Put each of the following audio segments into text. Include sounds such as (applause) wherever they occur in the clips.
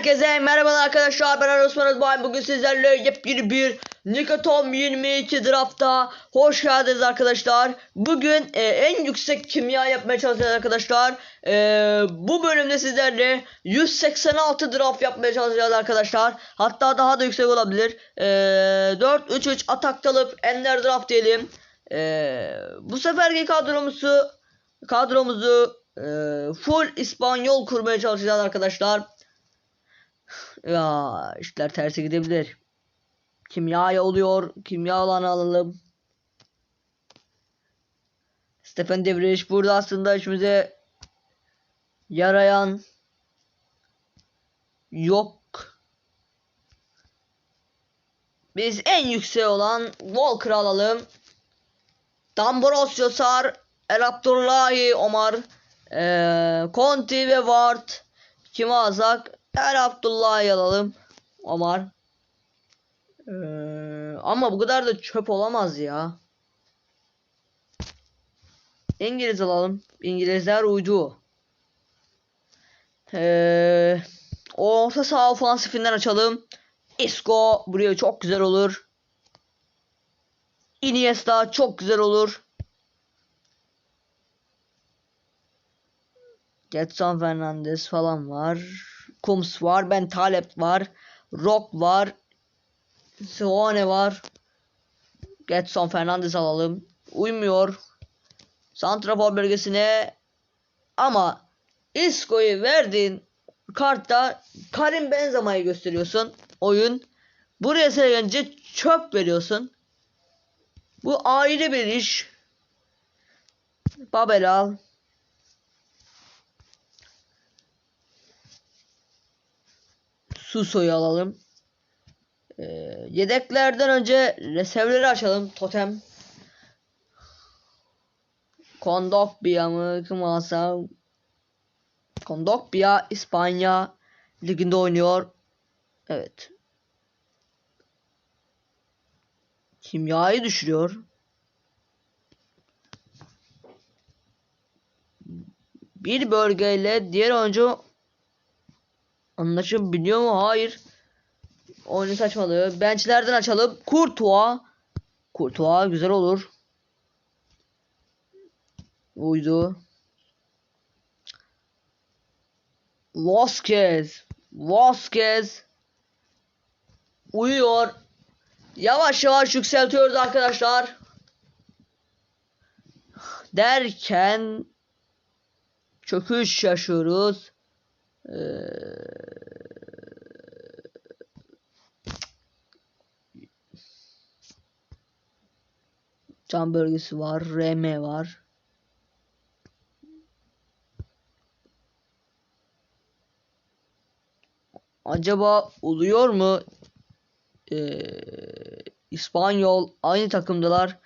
Herkese merhabalar arkadaşlar ben Aras Özbaşım. Bugün sizlerle yepyeni bir Nikotom 22 draftta hoş geldiniz arkadaşlar. Bugün e, en yüksek kimya yapmaya çalışacağız arkadaşlar. E, bu bölümde sizlerle 186 draft yapmaya çalışacağız arkadaşlar. Hatta daha da yüksek olabilir. E, 4-3-3 atak alıp ender draft diyelim. E, bu seferki kadromuzu kadromuzu e, full İspanyol kurmaya çalışacağız arkadaşlar. Ya işler terse gidebilir. Kimya oluyor. Kimya alanı alalım. Stefan Devriş burada aslında işimize yarayan yok. Biz en yüksek olan Walker alalım. Dambrosio Sar, El Abdullahi Omar, eee Conti ve Ward. Kimi alsak? El Abdullah'ı alalım. Omar. Eee, ama bu kadar da çöp olamaz ya. İngiliz alalım. İngilizler uydu. Eee orta saha ofansifinden açalım. Isco buraya çok güzel olur. Iniesta çok güzel olur. Getson Fernandes falan var. Kums var. Ben Talep var. Rock var. Suone var. Getson Fernandes alalım. Uymuyor. Santrafor bölgesine ama Isco'yu verdiğin kartta Karim Benzema'yı gösteriyorsun. Oyun. Buraya gelince çöp veriyorsun. Bu ayrı bir iş. Babel al. Suso'yu alalım. Ee, yedeklerden önce reservleri açalım. Totem. Kondogbia mı? Kim alsam? Kondogbia İspanya liginde oynuyor. Evet. Kimyayı düşürüyor. Bir bölgeyle diğer oyuncu anlaşabiliyor mu? Hayır. Oyunu saçmalığı. Benchlerden açalım. Kurtuğa. Kurtuğa güzel olur. Uydu. Vasquez. Vasquez. Uyuyor. Yavaş yavaş yükseltiyoruz arkadaşlar. Derken çöküş yaşıyoruz. Ee, Can bölgesi var. RM var. Acaba oluyor mu? Ee, İspanyol aynı takımdalar.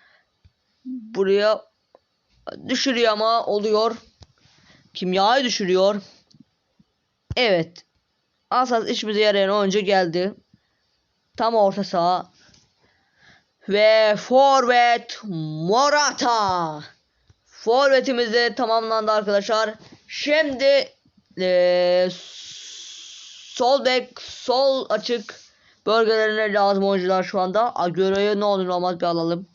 Buraya düşürüyor ama oluyor. Kimyayı düşürüyor. Evet. Asas işimize yarayan oyuncu geldi. Tam orta saha. Ve forvet Morata. Forvetimiz de tamamlandı arkadaşlar. Şimdi eee, sol bek, sol açık bölgelerine lazım oyuncular şu anda. Agüero'yu ne olur olmaz bir alalım.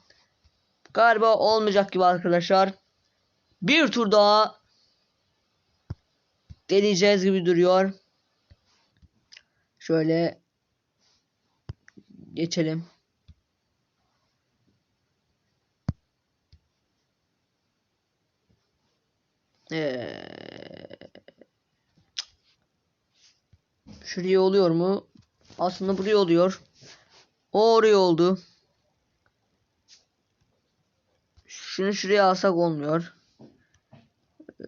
Galiba olmayacak gibi arkadaşlar. Bir tur daha deneyeceğiz gibi duruyor. Şöyle geçelim. Ee, şuraya oluyor mu? Aslında buraya oluyor. O oraya oldu. Şunu şuraya alsak olmuyor. Ee,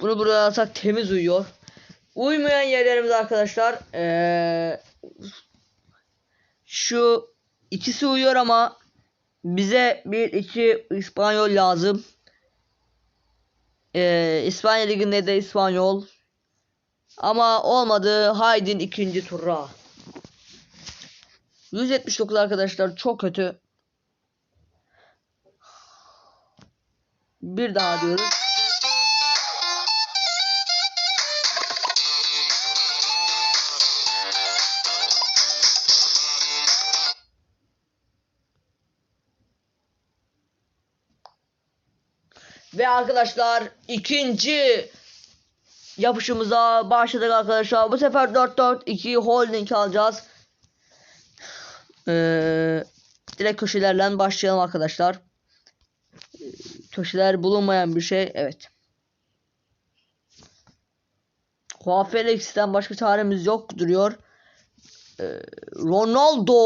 bunu buraya alsak temiz uyuyor. Uymayan yerlerimiz arkadaşlar. Ee, şu ikisi uyuyor ama bize bir iki İspanyol lazım. Ee, İspanya liginde de İspanyol. Ama olmadı. Haydin ikinci tura. 179 arkadaşlar çok kötü. Bir daha diyoruz. Ve arkadaşlar ikinci yapışımıza başladık arkadaşlar. Bu sefer 4-4-2 holding alacağız. Ee, direkt köşelerle başlayalım arkadaşlar. Köşeler bulunmayan bir şey. Evet. Juan Felix'ten başka çaremiz yok duruyor. Ee, Ronaldo.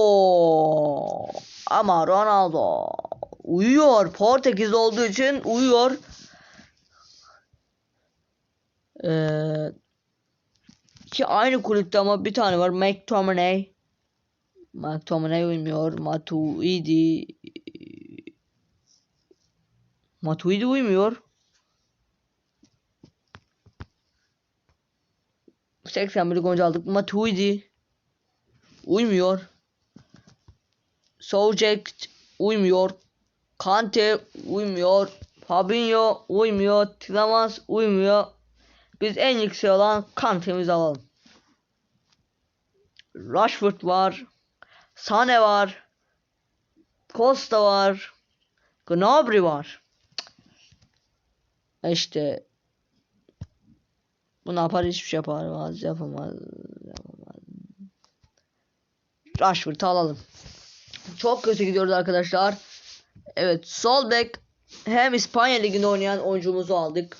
Ama Ronaldo uyuyor. Portekiz olduğu için uyuyor. Ee, ki aynı kulüpte ama bir tane var. McTominay. McTominay uymuyor. Matuidi. Matuidi uymuyor. 81 golcü aldık. Matuidi uymuyor. Sojek uymuyor. Kante uymuyor. Fabinho uymuyor. Tielemans uymuyor. Biz en yüksek olan Kante'mizi alalım. Rashford var. Sane var. Costa var. Gnabry var. İşte bu ne yapar hiçbir şey yapamaz yapamaz yapamaz. Rashford'u alalım. Çok kötü gidiyoruz arkadaşlar. Evet sol bek hem İspanya Ligi'nde oynayan oyuncumuzu aldık.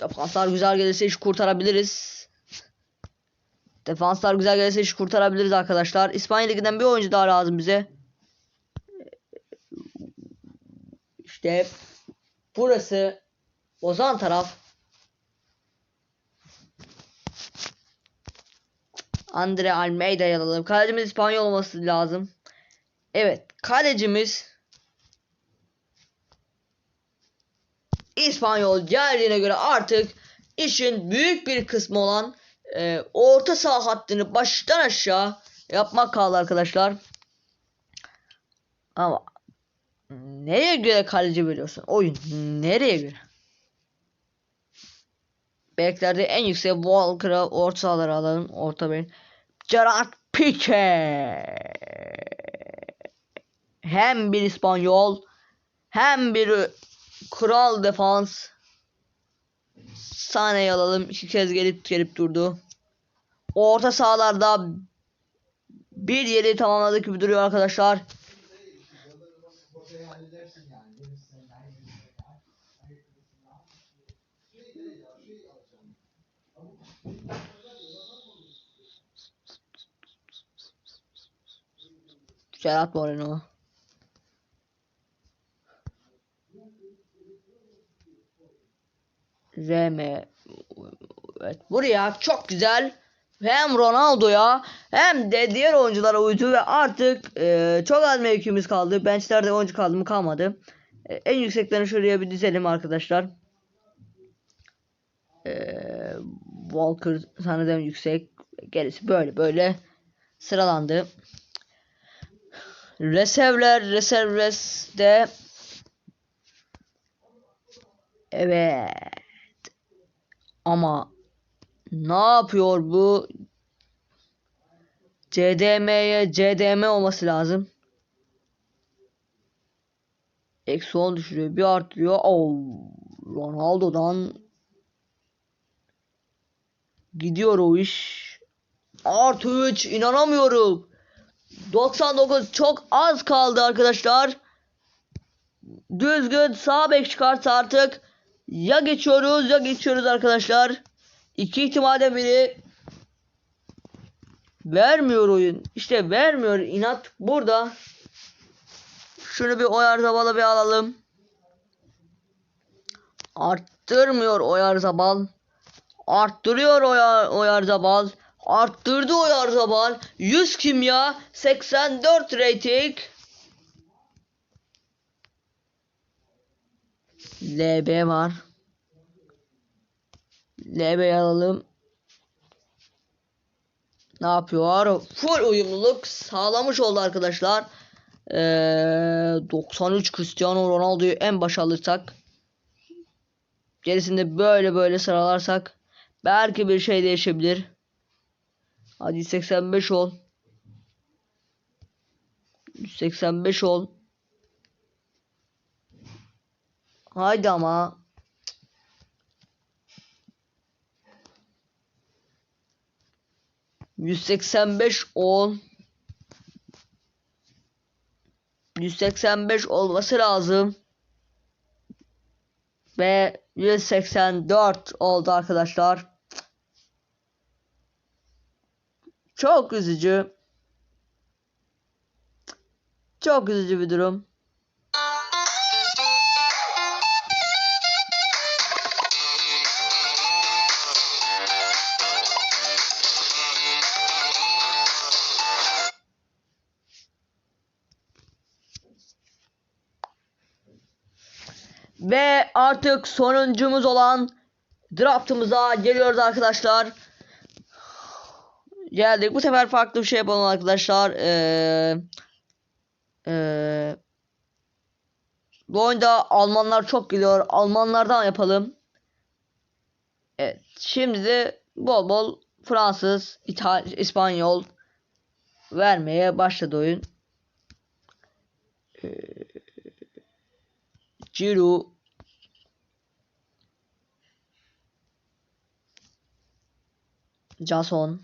Defanslar güzel gelirse iş kurtarabiliriz. Defanslar güzel gelirse iş kurtarabiliriz arkadaşlar. İspanya Ligi'nden bir oyuncu daha lazım bize. İşte burası Ozan taraf. Andre Almeida'yı alalım. Kalecimiz İspanyol olması lazım. Evet. Kalecimiz İspanyol geldiğine göre artık işin büyük bir kısmı olan e, orta saha hattını baştan aşağı yapmak kaldı arkadaşlar. Ama nereye göre kaleci veriyorsun? Oyun nereye göre? Beklerde en yüksek Walker'a orta sahaları alalım. Orta beyin. Gerard Pique. Hem bir İspanyol hem bir kral defans. Sane'yi alalım. İki kez gelip gelip durdu. Orta sahalarda bir yeri tamamladık gibi duruyor arkadaşlar. Gerard Moreno. RM. Evet buraya çok güzel hem Ronaldo'ya hem de diğer oyunculara uydu ve artık e, çok az mevkimiz kaldı. Benchlerde oyuncu kaldı mı kalmadı. E, en yükseklerini şuraya bir dizelim arkadaşlar. E, Walker sanırım yüksek. Gerisi böyle böyle sıralandı. Reservler reserveste Evet. Ama ne yapıyor bu? CDM'ye CDM olması lazım. Eksi 10 düşürüyor. Bir artırıyor. Oh, Ronaldo'dan gidiyor o iş. Artı 3 inanamıyorum. 99 çok az kaldı arkadaşlar. Düzgün sağ bek çıkarsa artık ya geçiyoruz ya geçiyoruz arkadaşlar. İki ihtimalde biri vermiyor oyun. İşte vermiyor inat burada. Şunu bir oyar zabala bir alalım. Arttırmıyor oyar zabal. Arttırıyor oyar, oyar zabal. Arttırdı oyar zabal. 100 kimya 84 rating. LB var. LB alalım. Ne yapıyor? Full uyumluluk sağlamış oldu arkadaşlar. Ee, 93 Cristiano Ronaldo'yu en başa alırsak gerisinde böyle böyle sıralarsak belki bir şey değişebilir. Hadi 85 ol. 85 ol. Haydi ama. Yüz seksen beş on. 185 olması lazım. Ve 184 oldu arkadaşlar. Çok üzücü. Çok üzücü bir durum. Ve artık sonuncumuz olan draftımıza geliyoruz arkadaşlar. Geldik. Bu sefer farklı bir şey yapalım arkadaşlar. Ee, ee, bu oyunda Almanlar çok geliyor. Almanlardan yapalım. Evet. Şimdi de bol bol Fransız, İtal İspanyol vermeye başladı oyun. Ee, Giroud Jason.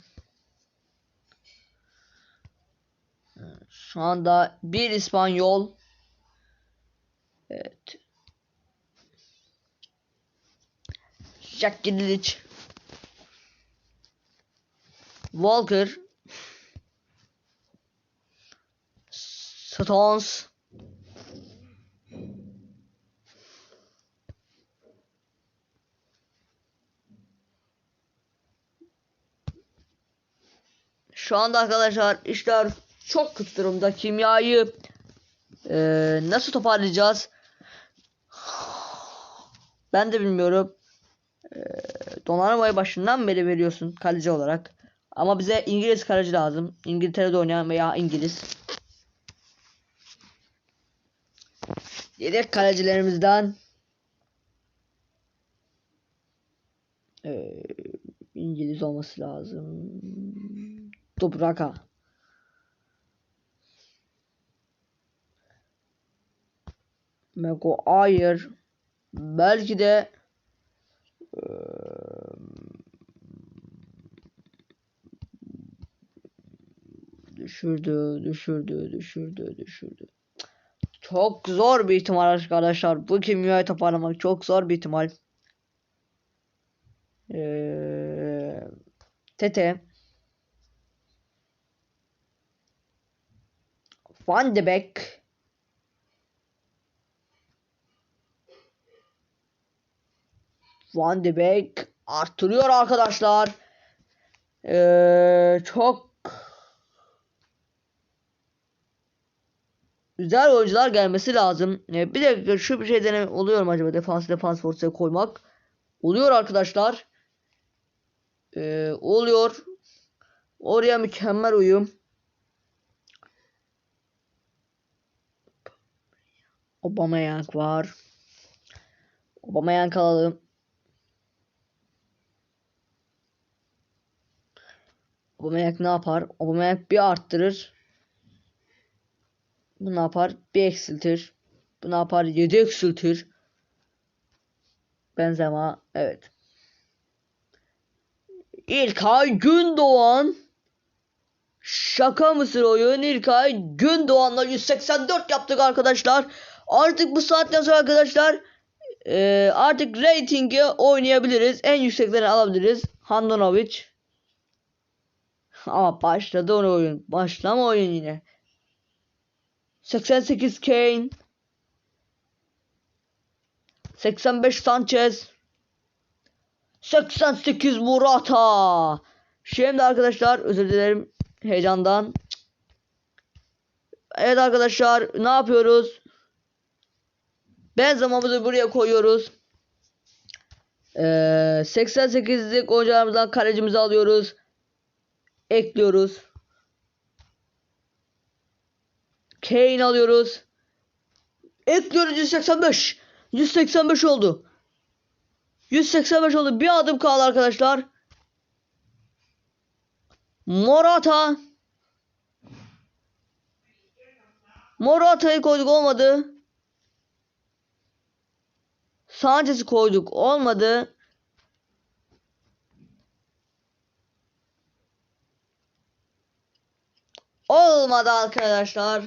Şu anda bir İspanyol. Evet. Jack Grealish. Walker. Stones Şu anda arkadaşlar işler çok kötü durumda. Kimyayı e, nasıl toparlayacağız? (sighs) Ben de bilmiyorum. E, donanmayı başından beri veriyorsun kaleci olarak. Ama bize İngiliz kaleci lazım. İngiltere'de oynayan veya İngiliz. Yedek kalecilerimizden e, İngiliz olması lazım. Dobraka. Maguire belki de düşürdü, düşürdü, düşürdü, düşürdü. Çok zor bir ihtimal arkadaşlar. Bu kimyayı toparlamak çok zor bir ihtimal. Eee Tete Van de Beek Van de Beek artırıyor arkadaşlar. Ee, çok güzel oyuncular gelmesi lazım. Ee, bir de şu bir şey deneme oluyor mu acaba defans defans ortaya koymak? Oluyor arkadaşlar. Ee, oluyor. Oraya mükemmel uyum. Aubameyang var. Aubameyang alalım. Aubameyang ne yapar? Aubameyang bir arttırır. Bu ne yapar? Bir eksiltir. Bu ne yapar? 7 eksiltir. Benzema evet. İlkay Gündoğan Şaka mısın oyun İlkay Gündoğan'la 184 yaptık arkadaşlar. Artık bu saatten sonra arkadaşlar e, artık ratingi oynayabiliriz. En yükseklerini alabiliriz. Handanovic. Ama başladı onu oyun. Başlama oyun yine. 88 Kane. 85 Sanchez. 88 Murata. Şimdi arkadaşlar özür dilerim heyecandan. Evet arkadaşlar ne yapıyoruz? Benzemamızı buraya koyuyoruz. Ee, 88'lik oyuncularımızdan kalecimizi alıyoruz. Ekliyoruz. Kane alıyoruz. Ekliyoruz 185. 185 oldu. 185 oldu. Bir adım kaldı arkadaşlar. Morata. Morata'yı koyduk olmadı. Sanchez'i koyduk. Olmadı. Olmadı arkadaşlar.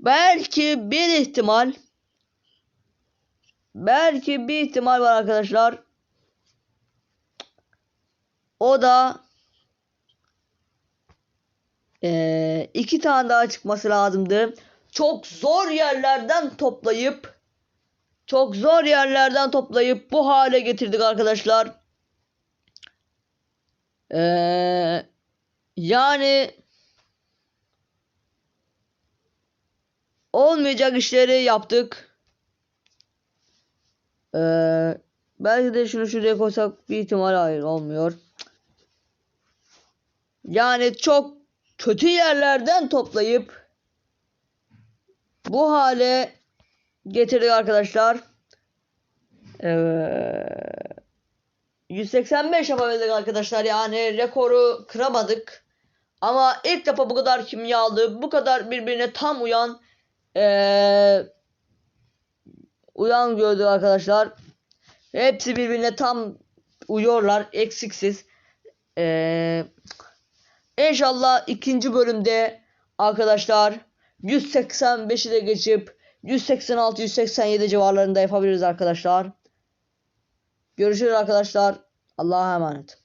Belki bir ihtimal belki bir ihtimal var arkadaşlar. O da eee, iki tane daha çıkması lazımdı. Çok zor yerlerden toplayıp çok zor yerlerden toplayıp bu hale getirdik arkadaşlar. Eee, yani olmayacak işleri yaptık. Eee, belki de şunu şuraya koysak bir ihtimal hayır olmuyor. Yani çok kötü yerlerden toplayıp bu hale getirdik arkadaşlar. Evet. 185 yapabildik arkadaşlar. Yani rekoru kıramadık. Ama ilk defa bu kadar kimyalı, bu kadar birbirine tam uyan eee, uyan gördük arkadaşlar. Hepsi birbirine tam uyuyorlar. Eksiksiz. Eee İnşallah ikinci bölümde arkadaşlar 185'i de geçip 186-187 civarlarında yapabiliriz arkadaşlar. Görüşürüz arkadaşlar. Allah'a emanet.